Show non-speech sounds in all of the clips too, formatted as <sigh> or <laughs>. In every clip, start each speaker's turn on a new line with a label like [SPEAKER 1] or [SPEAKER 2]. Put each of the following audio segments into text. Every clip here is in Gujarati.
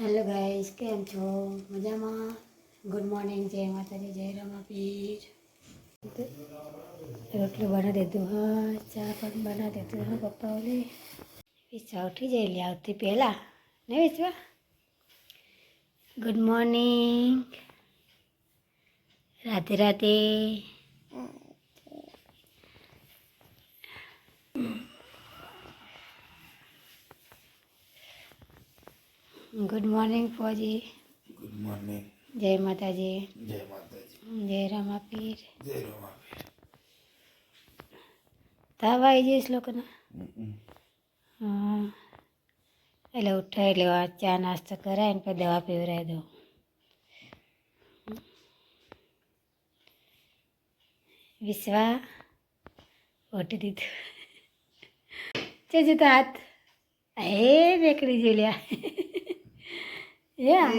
[SPEAKER 1] હેલો ગાઈસ, કેમ છો? મજામાં? ગુડ મોર્નિંગ, જય માતાજી, જય રમાપીર. રોટલું બના દીધું, હા, ચા પણ બના દીધું, હા પપ્પા ઓલે વિસવા ઉઠી જાય લે આવતી પહેલાં, ને વિસવા good morning. Radhe Radhe good morning ફોજી
[SPEAKER 2] good morning
[SPEAKER 1] જય માતાજી
[SPEAKER 2] જય માતાજી
[SPEAKER 1] જય રામાપીર
[SPEAKER 2] જય રોમાપીર
[SPEAKER 1] તાવ આવી જઈશ લોકોને હા એટલે ઉઠાય એટલે આ ચા નાસ્તો કરાય ને પછી દવા પીવરાઈ દઉં વિશ્વા ઓટી દીધું છે જતો હાથ હે બેકડી જોલ્યા Yeah.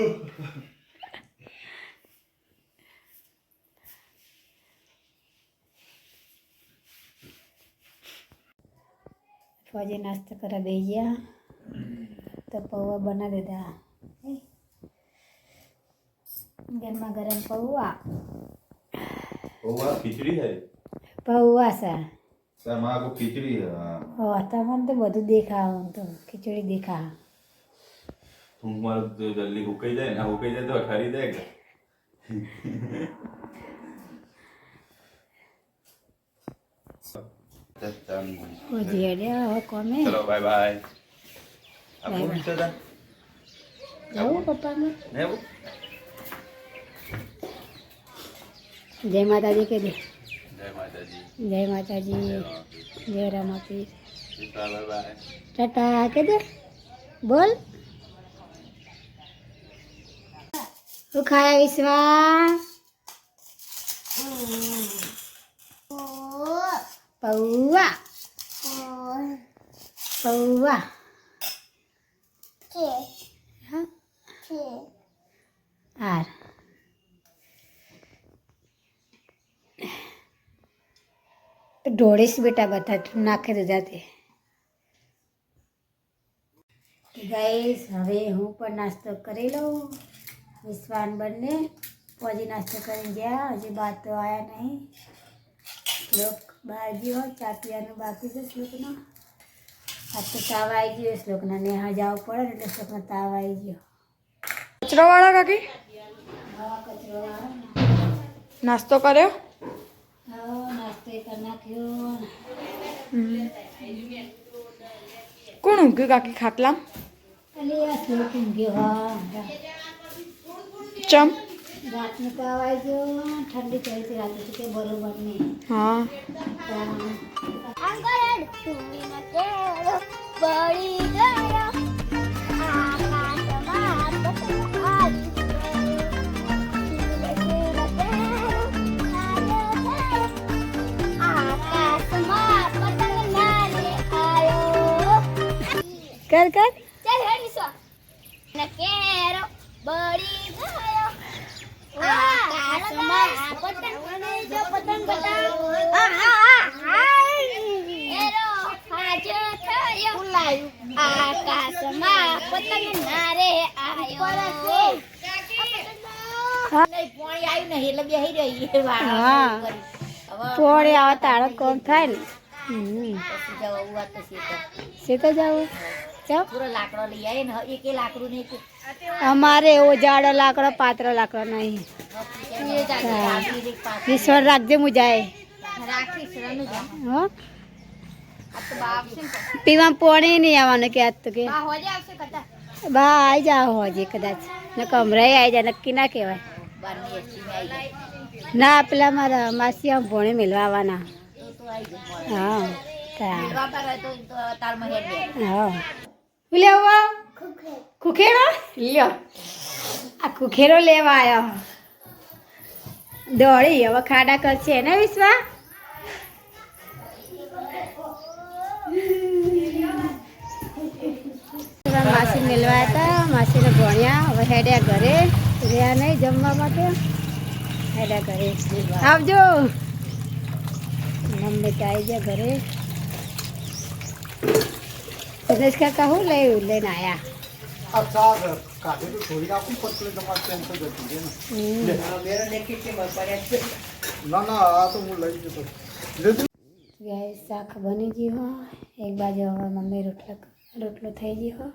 [SPEAKER 1] ફોજે નાસ્તો કરવા બે ગયા. તો પૌવા બના દીધા. ઘરમાં ગરમ પૌવા.
[SPEAKER 2] પૌવા ખીચડી હે
[SPEAKER 1] પૌવા
[SPEAKER 2] સર ખીચડી
[SPEAKER 1] હા. તમને તો બધું દેખાવ તો. ખીચડી દેખાવ
[SPEAKER 2] હું મારું તો જલ્દી હુકાઈ
[SPEAKER 1] જાય ને હુકાઈ જાય
[SPEAKER 2] તો ખરી જાય ચલો
[SPEAKER 1] બાય
[SPEAKER 2] બાય
[SPEAKER 1] આપો
[SPEAKER 2] બીજો તા
[SPEAKER 1] આવું પપ્પામાં
[SPEAKER 2] એવું
[SPEAKER 1] જય માતાજી કે દે જય માતાજી જય
[SPEAKER 2] માતાજી જય રામાપી
[SPEAKER 1] ટાટા કે દે બોલ શું ખાયા વિશ્વા પૌવા પૌવા આર તો ઢોળીશ બેટા બધા નાખી દીધા તે ગાઈસ હવે હું પણ નાસ્તો કરી લઉં વિશ્વાન બંને પછી નાસ્તો કરીને ગયા. હજી બાદ તો આવ્યા નહીં. શ્લોક બહાર ગયો. ચા પીવાનું બાકી છે શ્લોકનો. આજ તો તાવ આવી ગયો શ્લોકના. નેહા જવું પડે એટલે શ્લોકનો તાવ આવી ગયો.
[SPEAKER 3] કચરાવાળા કાકી?
[SPEAKER 1] હવા કચરો આવે
[SPEAKER 3] નાસ્તો કર્યો?
[SPEAKER 1] નાસ્તો કરી નાખ્યો.
[SPEAKER 3] કોણ ઊંઘ્યું કાકી? ખાતલામ
[SPEAKER 1] અલી આ શ્લોક ઊંઘ્યો. હા.
[SPEAKER 3] ચમ
[SPEAKER 1] રાતનો તાવ આવી ગયો ઠંડી થઈ હતી રાતે તો કંઈ બરોબર નહીં
[SPEAKER 3] હા
[SPEAKER 1] કર કર
[SPEAKER 4] કેરો બળી ગયો આકાશમાં પતંગ પતંગ બતાવો એરો હાજો થયો આકાશમાં પતંગ નારે આયો
[SPEAKER 1] હા પોળે આવે તારો કોમ થાય ને જાવ અમારે એવો જાડો લાકડો પાત્ર લાકડો નહીં. ઈશ્વર રાખજે હું જાય. હો? પીવા પોણી નહીં આવવાનું કે આજ તો કે. બા આવી જાવ હોજે કદાચ. ને કમરાય આવી જાય નક્કી ના કહેવાય. ના પેલા મારા માસી આમ ભોણે મેળવા આવવાના હા હા. લેવા ખુખેરો લ્યો. આ કુખેરો લેવા આવ્યો દોડી હવે ખાડા કરશે ને વિશ્વા? માસી મેળવા હતા માસીને ભણ્યા. હવે હેડ્યા ઘરે. રહ્યા નહીં જમવા માટે. હેડ્યા ઘરે. આવજો. મમ્મી તો આવી ગયા ઘરે દિનેશ કાકા હું લઈ લઈને આવ્યા
[SPEAKER 5] આ શાક કાઢે તો છોડી નાખું પછી તમારે ટેન્શન જતી રહે ને ના ના આ તો હું લઈ જતો લીધું
[SPEAKER 1] ગાય શાક બની ગયું હો એક બાજુ હવે મમ્મી રોટલા રોટલો થઈ ગયો હો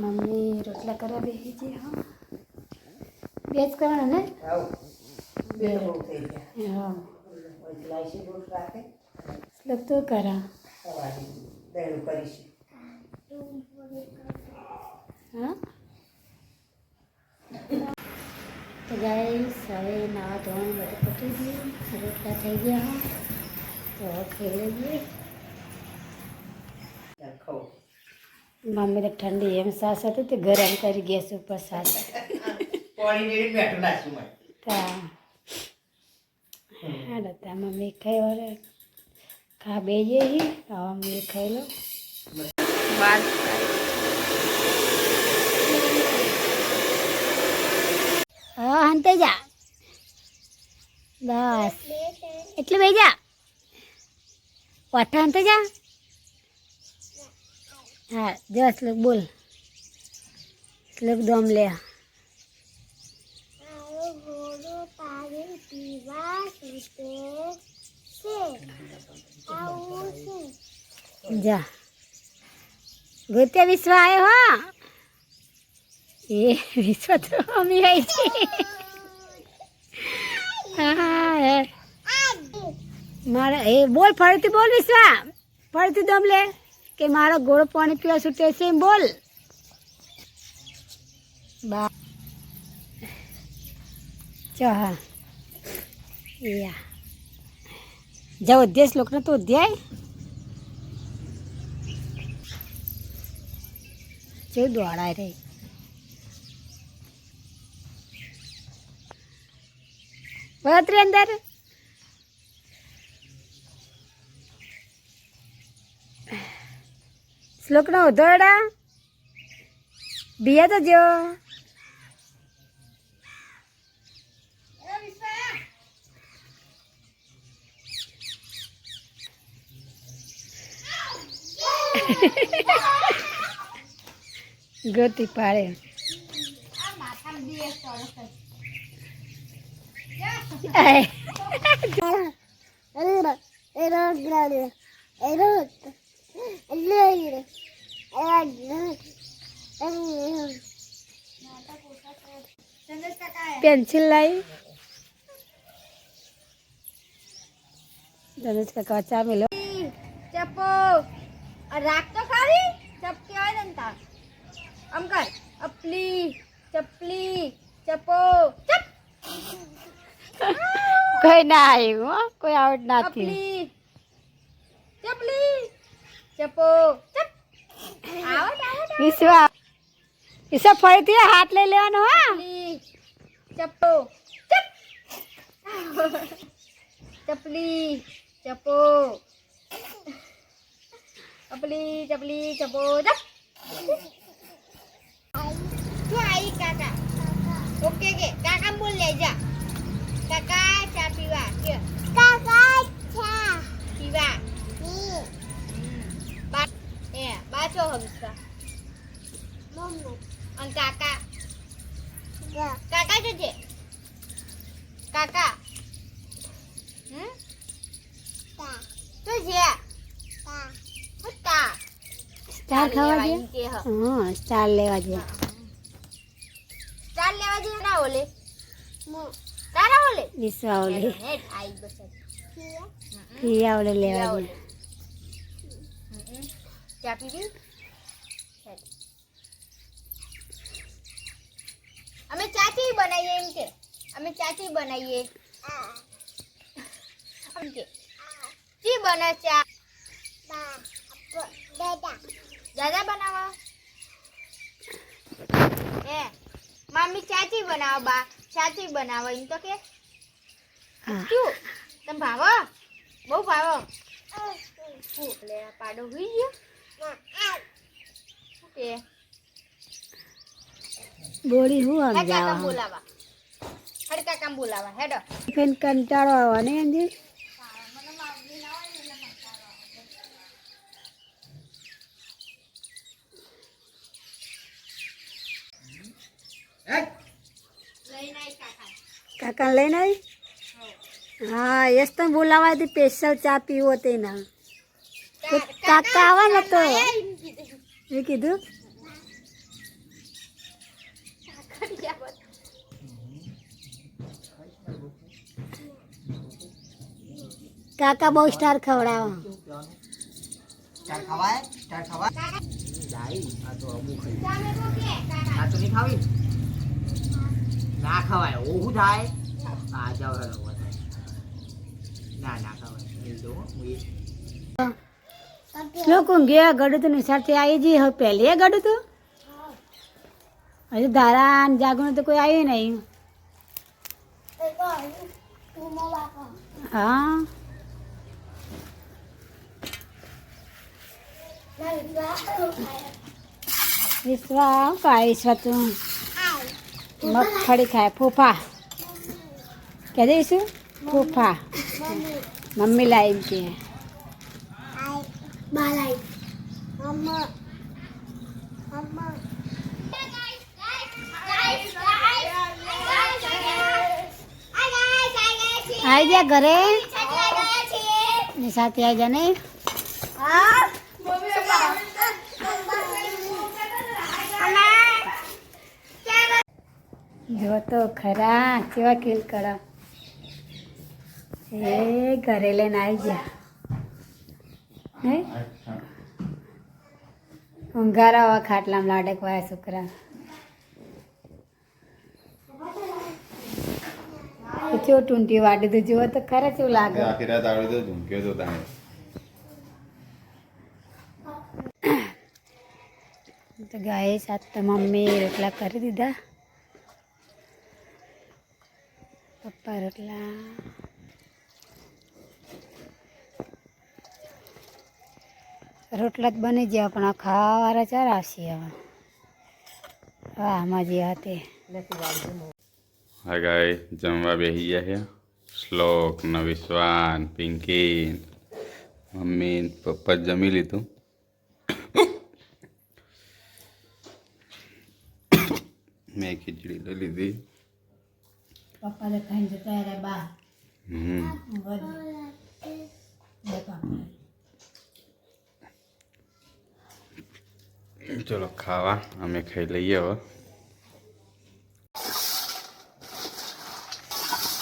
[SPEAKER 1] મમ્મી રોટલા કરવા બેસી ગઈ હો બે જ કરવાના ને હા શ્લોક તું કરા હા તો ગાઈસ હવે નાવા ધોવાનું બધું પતી ગયું રોટલા થઈ ગયા હો તો હવે ખેડી લઈએ મમ્મી તો ઠંડી એમ સાસ હતી તે ગરમ કરી ગેસ ઉપર સાસ તા હાલો તા મમ્મી ખાઈ વાળે ખા બે જઈએ આવા મમ્મી ખાઈ લો હા હંતે જા. બસ. એટલે બે જા. પાઠા હંતે જા? હા જો શ્લોક બોલ. શ્લોક દમ લે.
[SPEAKER 4] પાણી પીવા
[SPEAKER 1] જા. ગોતે વિશ્વ આવ્યો હા. એ વિશ્વ તો અમી આવી છે. મારે એ બોલ, ફરીથી બોલ વિશ્વા. ફરતી દમ લે કે મારો ગોળ પાણી પીવા છૂટે છે એમ બોલ. બા. ચો. જાઓ અધ્યાય શ્લોકનો તો અધ્યાય. જેવું દોડાય રે. વળતરી અંદર. શ્લોકનો ઉધોડા બિયા તો જો. <laughs> ગતિ પાડે. આય. પેન્સિલ લાવી ધનુષ કાકા ચા મેલો
[SPEAKER 4] ચપ્પો રાખ તો ખાલી ચપટી હોય ને તા આમ કર. અપલી ચપલી ચપો ચપ. <laughs>
[SPEAKER 1] કોઈ ના આવ્યું હો. કોઈ આવડ ના થયું
[SPEAKER 4] ચપલી ચપો ચપ. આવડ આવડ
[SPEAKER 1] વિશ્વા વિશ્વા ફરીથી હાથ લઈ લેવાનો હા.
[SPEAKER 4] ચપો ચપ. ચપલી ચપ્પો ચપલી ચપલી ચપ તું આઈ કાકા ઓકે કે કાકા બોલ લે જા કાકા ચા પીવા કે કાકા ચા પીવા બા એ બાચો હમસા મમ્મો અને કાકા કાકા જજે કાકા હમ તું જે તા
[SPEAKER 1] સ્ટાર ખાવા દે?
[SPEAKER 4] કે હ.
[SPEAKER 1] હા સ્ટાર લેવા દે.
[SPEAKER 4] ચાલ લેવા જઈએ ના ઓલે. તારા ઓલે.
[SPEAKER 1] વિશ્વા ઓલે.
[SPEAKER 4] નેટ આઈ બસ
[SPEAKER 1] પ્રિયા ઓલે લેવા દે.
[SPEAKER 4] ચા પીવી અમે ચાચી બનાવીએ એમ કે. અમે ચાચી બનાવીએ એમ કે. ચી બને ચા? દાદા બનાવા. એ મમ્મી ચાચી બનાવો બા ચાચી બનાવો. એમ તો કે. શું? તમે ભાવો? બહુ ભાવો. લે પાડો હુઈ ગયો? કે?
[SPEAKER 1] બોલી હું આમ જાવા
[SPEAKER 4] બોલાવા. હડકા કામ બોલાવા. હેડો.
[SPEAKER 1] ફેન કંટાળો આવવાનો અંજી
[SPEAKER 4] લઈને આવી કાકા
[SPEAKER 1] કાકા લઈને આવી હા યસ તો બોલાવા હતી સ્પેશિયલ ચા પીવો તેના તો કાકા આવે ને તો એ કીધું કાકા બહુ સ્ટાર ખવડાવો
[SPEAKER 6] ચાર ખવાય ચાર ખવાય લાઈ આ તો અમુ ખાઈ આ તો નહીં ખાવી ના ખવાય ઓહું થાય આ જાવ હેલો વધારે ના ના ખવાય એ જો હું એ
[SPEAKER 1] લોકો ગયા ગડું તો નિશાળથી આવી જઈ હવે પહેલી ગડું તો? હજુ ધારા ને જાગણું તો કોઈ આવ્યું નહીં. હા. વિશ્વા કાય ખાય તું. મગફળી ખાય, ફૂફા. કે દઈશું ફૂફા મમ્મી લાવી કે આવી જા ઘરે ને સાથે આવી જા નહીં જો તો ખરા કેવા કિલ કરા એ ઘરે લઈને આવી ગયા હે? ઊંઘારા આવા ખાટલામાં લાડે વાયા છોકરા ચો ટૂંટી વાડી તો જુઓ તો ખરા કેવું લાગે.
[SPEAKER 2] આખી રાત આવડી તો ઝૂંક્યો તો તાણે.
[SPEAKER 1] તો ગાય સાત મમ્મી રોટલા કરી દીધા. પપ્પા રોટલા. રોટલા જ બની ગયા પણ આ ખાવાવાળા ચાર આવશે હવે. વાહમાં જે હતી.
[SPEAKER 2] હા ગાય જમવા બેસી ગયા છે. શ્લોક ને વિશ્વાન પિંકી મમ્મી પપ્પા જ જમી લીધું. મેં ખીચડી લઈ લીધી.
[SPEAKER 1] પપ્પા તો ખાઈને જતા રહ્યા
[SPEAKER 2] હમ. ચલો ખાવા અમે ખાઈ લઈએ હવે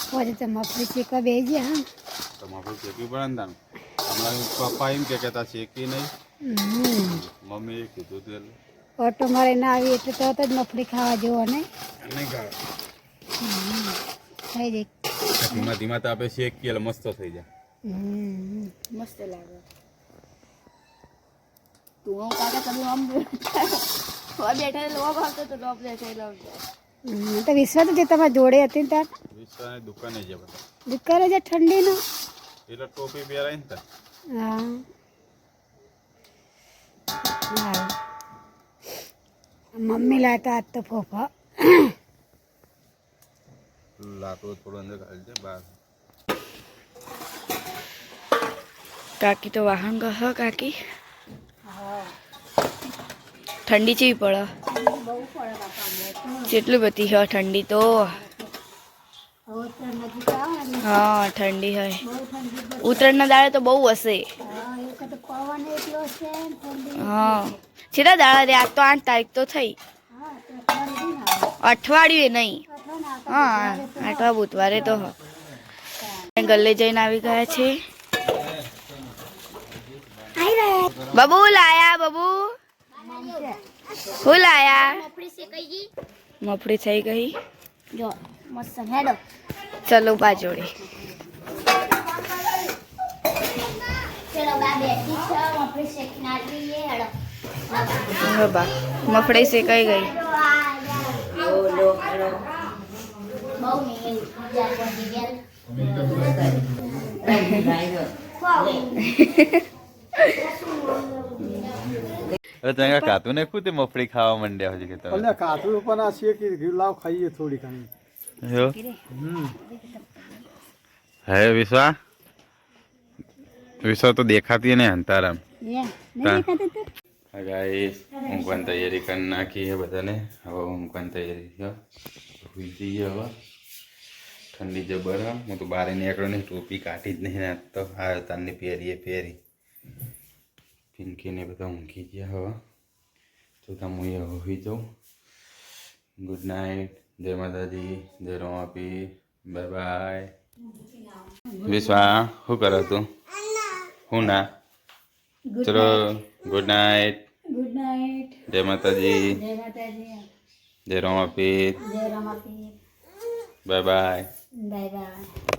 [SPEAKER 1] પછી તો મફરી ચીકા બે ગયા હા
[SPEAKER 2] તમારે શેકી પડે ને હમણાં પપ્પા એમ કે કહેતા શેકી નહીં
[SPEAKER 1] હમ.
[SPEAKER 2] મમ્મીએ કીધું તું
[SPEAKER 1] ઓટો મારે ના આવી એટલે તરત જ મફળી ખાવા જવો ને થઈ જાય
[SPEAKER 2] ધીમા ધીમા તાપે શેકીએ એટલે મસ્ત થઈ જાય
[SPEAKER 3] મસ્ત લાગે તું હું કાકા તમે આમ બેઠા લોબ આવતો તો લોબ બેઠા લોબ
[SPEAKER 1] હમ, તો વિશ્વાસ જે તમારી જોડે હતી ને તાર
[SPEAKER 2] વિશ્વાને દુકાને છે બધા
[SPEAKER 1] દુકાને જે ઠંડીનો
[SPEAKER 2] એટલે ટોપી પહેરાય ને તાર
[SPEAKER 1] હા હા મમ્મી લાતા આજ તો ફોફા
[SPEAKER 2] લાકડું થોડું અંદર ખાલી છે બહાર
[SPEAKER 3] કાકી તો વાહન ગહ કાકી ઠંડી ચેવી પડે. કેટલી બધી હ ઠંડી તો. હા, ઠંડી હોય. ઉત્તરાયણના દાડે તો બહુ હશે.
[SPEAKER 1] હા. છે
[SPEAKER 3] છેલ્લા દાડા રે, આજ તો આઠ તારીખ તો થઈ. અઠવાડિયું નહીં. હા, આઠવા બુધવારે તો. ગલ્લે જઈને આવી ગયા છે બબુ લાયા બબુ હું લાયા
[SPEAKER 4] મફળી
[SPEAKER 3] થઈ ગઈ.
[SPEAKER 4] જો મસ્ત હેડો.
[SPEAKER 3] ચલો બાજોડે
[SPEAKER 4] ચલો બા બેઠી છે. મફળી
[SPEAKER 3] શેકાઈ ગઈ <laughs> <laughs>
[SPEAKER 4] બહુ નહીં બીજા પહોંચી ગયા
[SPEAKER 2] અરે તમે કાતું ને તે મફળી ખાવા માંડ્યા હજી કે તમે?
[SPEAKER 5] અલ્યા કાતું પણ આ છે કે લાવ ખાઈએ થોડી ઘણી
[SPEAKER 2] જો હે વિશ્વા? વિશ્વા તો દેખાતી ને અંતારામ.
[SPEAKER 1] Yeah.
[SPEAKER 2] તા.
[SPEAKER 1] નહીં દેખાતું તું?
[SPEAKER 2] હા ગાઈસ ઊંઘવાની તૈયારી કરી નાખી છે બધાને. હવે ઊંઘવાની તૈયારી છે ભૂલી જઈએ હવે. ઠંડી જબર હે. હું તો બારે નીકળ્યો નહીં ટોપી કાઢી જ નહીં તો આ તારની પહેરીએ પહેરી. પિંકીને બધા ઊંઘી ગયા હવે તો તમે હું હવે હોઈ જાઉં ગુડ નાઇટ જય માતાજી જય રોમાપી બાય બાય વિશ્વા શું કરો તું હું ના
[SPEAKER 1] ગુડ
[SPEAKER 2] ચલો
[SPEAKER 1] night
[SPEAKER 2] good night
[SPEAKER 1] good night
[SPEAKER 2] જય માતાજી
[SPEAKER 1] જય માતાજી
[SPEAKER 2] જય રોમાપી
[SPEAKER 1] જય રમાપી
[SPEAKER 2] બાય બાય
[SPEAKER 1] બાય બાય